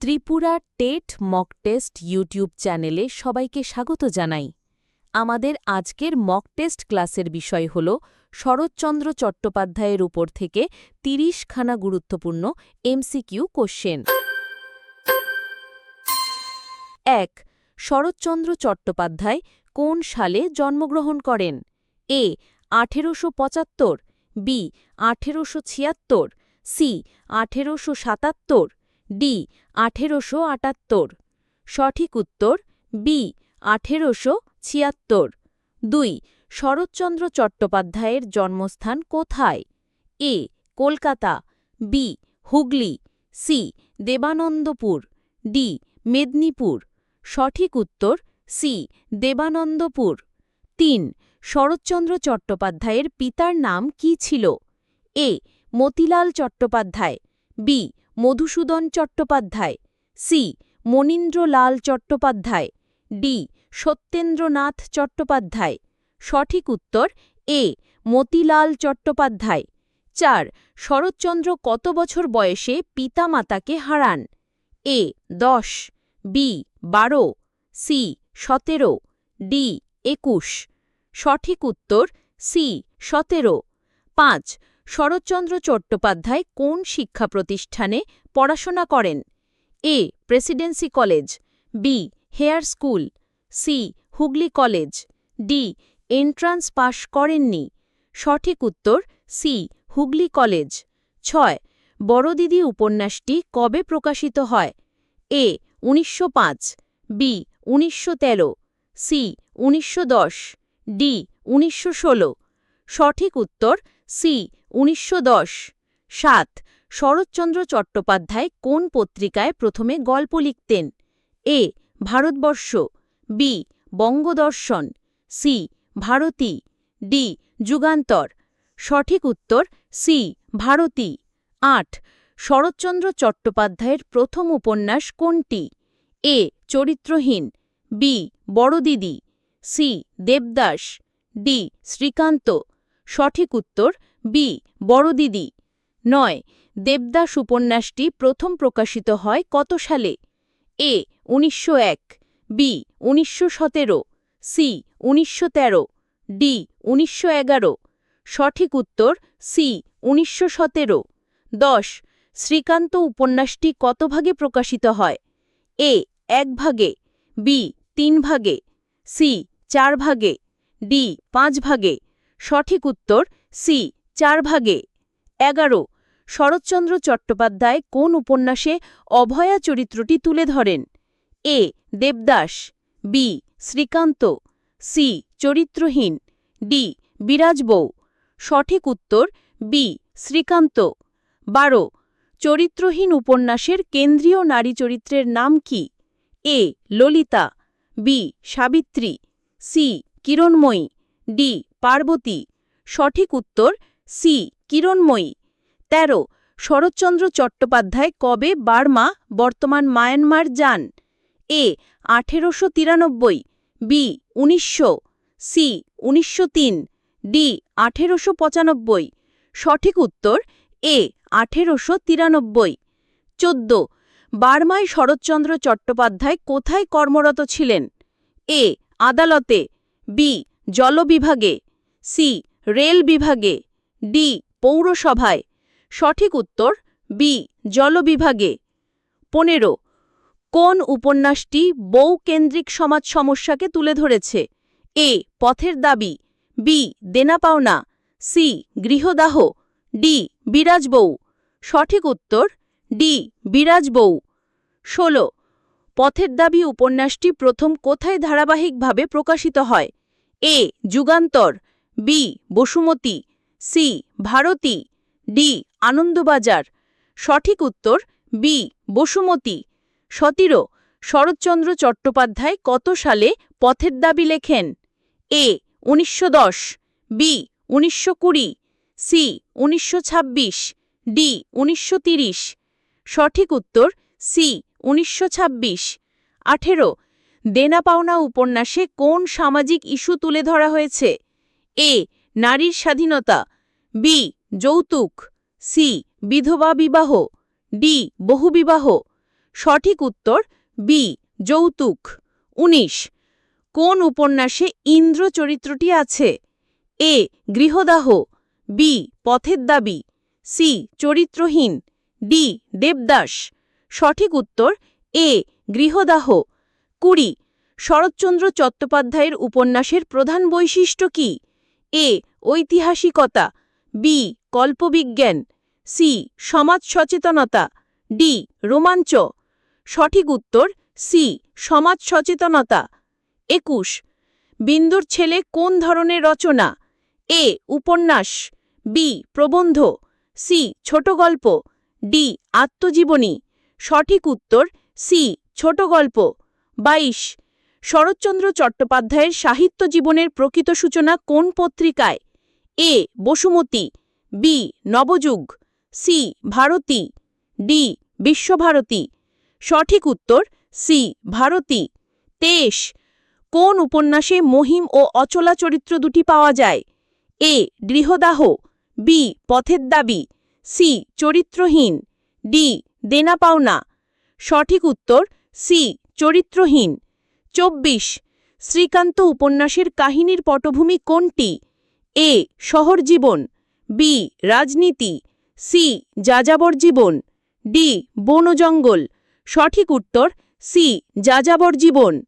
Tripura TET mock test YouTube চ্যানেলে সবাইকে স্বাগত জানাই। আমাদের আজকের মক টেস্ট ক্লাসের বিষয় হল শরৎচন্দ্র চট্টোপাধ্যায়ের উপর থেকে তিরিশখানা গুরুত্বপূর্ণ এমসিকিউ কোশ্চেন। এক, শরৎচন্দ্র চট্টোপাধ্যায় কোন সালে জন্মগ্রহণ করেন? এ, আঠেরোশো পঁচাত্তর, বি, আঠেরোশো ছিয়াত্তর, সি, আঠেরোশো সাতাত্তর ডি, আঠেরোশো আটাত্তর। সঠিক উত্তর, বি, আঠেরোশো ছিয়াত্তর। দুই, শরৎচন্দ্র চট্টোপাধ্যায়ের জন্মস্থান কোথায়? A, Kolkata, B, Hooghly, C, Debanandapur, D, Medinipur. সঠিক উত্তর, সি, দেবানন্দপুর। তিন, শরৎচন্দ্র চট্টোপাধ্যায়ের পিতার নাম কি ছিল? A, Motilal Chattopadhyay. B Madhusudan Chattopadhyay. C. Manindralal Chattopadhyay. D. Satyendranath Chattopadhyay. সঠিক উত্তর, এ. মতিলাল চট্টোপাধ্যায়। চার. শরৎচন্দ্র কত বছর বয়সে পিতামাতাকে হারান? এ. দশ। বি. বারো। সি. সতেরো। ডি. একুশ। সঠিক উত্তর, সি. সতেরো। পাঁচ. শরৎচন্দ্র চট্টোপাধ্যায় কোন শিক্ষা প্রতিষ্ঠানে পড়াশোনা করেন? A. Presidency College, B. Hare School, C. Hooghly College, D. Entrance pass করেননি। সঠিক উত্তর, সি. হুগলি কলেজ। ছয় বড়দিদি উপন্যাসটি কবে প্রকাশিত হয়? এ. উনিশশো পাঁচ, বি. উনিশশো তেরো, সি. উনিশশো দশ, ডি. উনিশশো ষোলো। সঠিক উত্তর, সি. উনিশশো সাত, শরৎচন্দ্র চট্টোপাধ্যায় কোন পত্রিকায় প্রথমে গল্প লিখতেন? A, Bharatvarsha, B, Bangadarshan, C, Bharati, D, Jugantar, সঠিক উত্তর, সি, ভারতী। আট, শরৎচন্দ্র চট্টোপাধ্যায়ের প্রথম উপন্যাস কোনটি? A, Charitraheen, B, Baradidi, C, Devdas, D, Srikanta, সঠিক উত্তর বি বড়দিদি নয় দেবদাস উপন্যাসটি প্রথম প্রকাশিত হয় কত সালে? এ, উনিশশো এক, বি, উনিশশো সতেরো, সি, উনিশশো তেরো, ডি, উনিশশো এগারো। সঠিক উত্তর, সি, উনিশশো সতেরো। দশ, শ্রীকান্ত উপন্যাসটি কত ভাগে প্রকাশিত হয়? এ, এক ভাগে, বি, তিন ভাগে, সি, চার ভাগে, ডি, পাঁচ ভাগে। সঠিক উত্তর, সি চার ভাগে। এগারো, শরৎচন্দ্র চট্টোপাধ্যায় কোন উপন্যাসে অভয়া চরিত্রটি তুলে ধরেন? A, Devdas, B, Srikanta, C, Charitraheen, D Birajbou সঠিক উত্তর, বি, শ্রীকান্ত। বারো, চরিত্রহীন উপন্যাসের কেন্দ্রীয় নারী চরিত্রের নাম কি? A, Lalita, B, Savitri, C, Kiranmoyee, D, Parvati. সঠিক উত্তর সি, কিরণময়ী। ১৩ শরৎচন্দ্র চট্টোপাধ্যায় কবে বার্মা, বর্তমান মায়ানমার যান? এ, আঠেরোশো তিরানব্বই, বি, উনিশশো, সি, উনিশশো তিন, ডি, আঠেরোশো পঁচানব্বই। সঠিক উত্তর, এ, আঠেরোশো তিরানব্বই। চোদ্দ, বার্মায় শরৎচন্দ্র চট্টোপাধ্যায় কোথায় কর্মরত ছিলেন? এ, আদালতে, বি, জল বিভাগে, সি, রেল বিভাগে। ডি পৌরসভায়। সঠিক উত্তর, বি জল বিভাগে পনেরো, কোন উপন্যাসটি বউকেন্দ্রিক সমাজ সমস্যাকে তুলে ধরেছে? এ, পথের দাবি, বি, দেনা পাওনা, সি, গৃহদাহ, ডি বিরাজবৌ সঠিক উত্তর, ডি বিরাজবৌ ষোলো, পথের দাবি উপন্যাসটি প্রথম কোথায় ধারাবাহিকভাবে প্রকাশিত হয়? A, Jugantar, B, Basumati. C, Bharati, D, Anandabazar. সঠিক উত্তর, বি, বসুমতী। সতেরো, শরৎচন্দ্র চট্টোপাধ্যায় কত সালে পথের দাবি লেখেন? এ, উনিশশো দশ, বি, উনিশশো কুড়ি, সি, উনিশশো ছাব্বিশ, ডি, উনিশশো সঠিক উত্তর, সি, উনিশশো ছাব্বিশ। আঠেরো দেনা পাওনা উপন্যাসে কোন সামাজিক ইস্যু তুলে ধরা হয়েছে? এ নারীর স্বাধীনতা, বি, যৌতুক, সি, বিধবা বিবাহ, ডি বহুবিবাহ সঠিক উত্তর, বি, যৌতুক। উনিশ, কোন উপন্যাসে ইন্দ্র চরিত্রটি আছে? এ, Grihadaha, B, Pather Dabi, C, Charitraheen, D, Devdas. সঠিক উত্তর, এ, গৃহদাহ। কুড়ি, শরৎচন্দ্র চট্টোপাধ্যায়ের উপন্যাসের প্রধান বৈশিষ্ট্য কি? এ, ঐতিহাসিকতা, বি, কল্পবিজ্ঞান, সি সমাজ সচেতনতা ডি, রোমাঞ্চ, সঠিক উত্তর, সি সমাজ সচেতনতা একুশ, বিন্দুর ছেলে কোন ধরনের রচনা? এ, উপন্যাস, বি, প্রবন্ধ, সি, ছোট গল্প, ডি, আত্মজীবনী, সঠিক উত্তর, সি, ছোট গল্প। বাইশ শরৎচন্দ্র চট্টোপাধ্যায়ের সাহিত্য জীবনের প্রকৃত সূচনা কোন পত্রিকায়? A. Basumati, B. Nabajug, C. Bharati, D. Visvabharati. সঠিক উত্তর, সি. ভারতী। তেইশ। কোন উপন্যাসে মহিম ও অচলা চরিত্র দুটি পাওয়া যায়? A. Grihadaha, B. Pather Dabi, C. Charitraheen, D. দেনা পাওনা। সঠিক উত্তর, সি. চরিত্রহীন। চব্বিশ, শ্রীকান্ত উপন্যাসের কাহিনীর পটভূমি কোনটি? এ, শহর জীবন, বি, রাজনীতি, সি, যাযাবর জীবন, ডি বনজঙ্গল সঠিক উত্তর, সি, যাযাবর জীবন।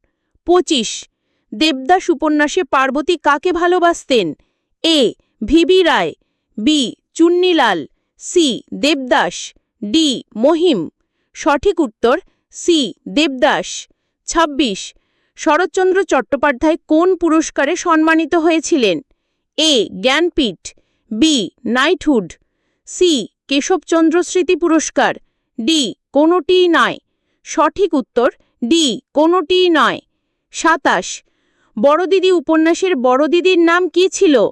পঁচিশ, দেবদাস উপন্যাসে পার্বতী কাকে ভালোবাসতেন? A, VB Roy, B, Chunnilal, C, Devdas, D, Mahim. সঠিক উত্তর, সি, দেবদাস। ২৬ শরৎচন্দ্র চট্টোপাধ্যায় কোন পুরস্কারে সম্মানিত হয়েছিলেন? A. Jnanpith, B. Knighthood, C. Keshabchandra স্মৃতি পুরস্কার, ডি. কোনোটিই নয়। সঠিক উত্তর, ডি. কোনোটিই নয়। সাতাশ। বড়দিদি উপন্যাসের বড়দিদির নাম কি ছিল?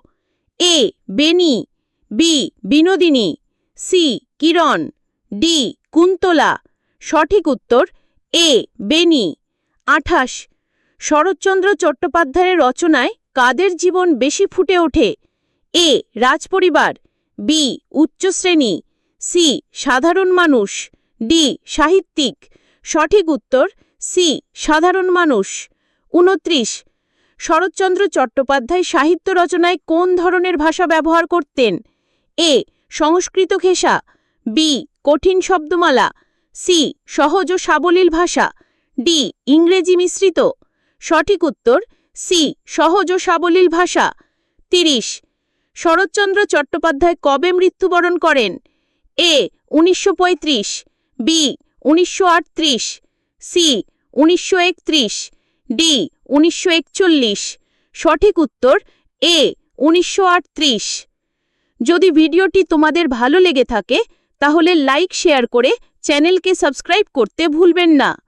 A. Beni B. Binodini, C. Kiran, D. Kuntala. সঠিক উত্তর, এ. বেনি আঠাশ। শরৎচন্দ্র চট্টোপাধ্যায়ের রচনায় কাদের জীবন বেশি ফুটে ওঠে? এ. রাজপরিবার, বি. উচ্চশ্রেণী, সি. সাধারণ মানুষ, ডি. সাহিত্যিক। সঠিক উত্তর, সি. সাধারণ মানুষ। উনত্রিশ। শরৎচন্দ্র চট্টোপাধ্যায় সাহিত্য রচনায় কোন ধরনের ভাষা ব্যবহার করতেন? এ. সংস্কৃত ঘেঁষা, বি. কঠিন শব্দমালা, সি. সহজ ও সাবলীল ভাষা, ডি. ইংরেজি মিশ্রিত। সঠিক উত্তর, সি, সহজ ও সাবলীল ভাষা। তিরিশ, শরৎচন্দ্র চট্টোপাধ্যায় কবে মৃত্যুবরণ করেন? এ, উনিশশো পঁয়ত্রিশ, বি, উনিশশো আটত্রিশ, সি, উনিশশো একত্রিশ, ডি, উনিশশো একচল্লিশ। সঠিক উত্তর, এ, উনিশশো আটত্রিশ। যদি ভিডিওটি তোমাদের ভালো লেগে থাকে, তাহলে লাইক, শেয়ার করে চ্যানেলকে সাবস্ক্রাইব করতে ভুলবেন না।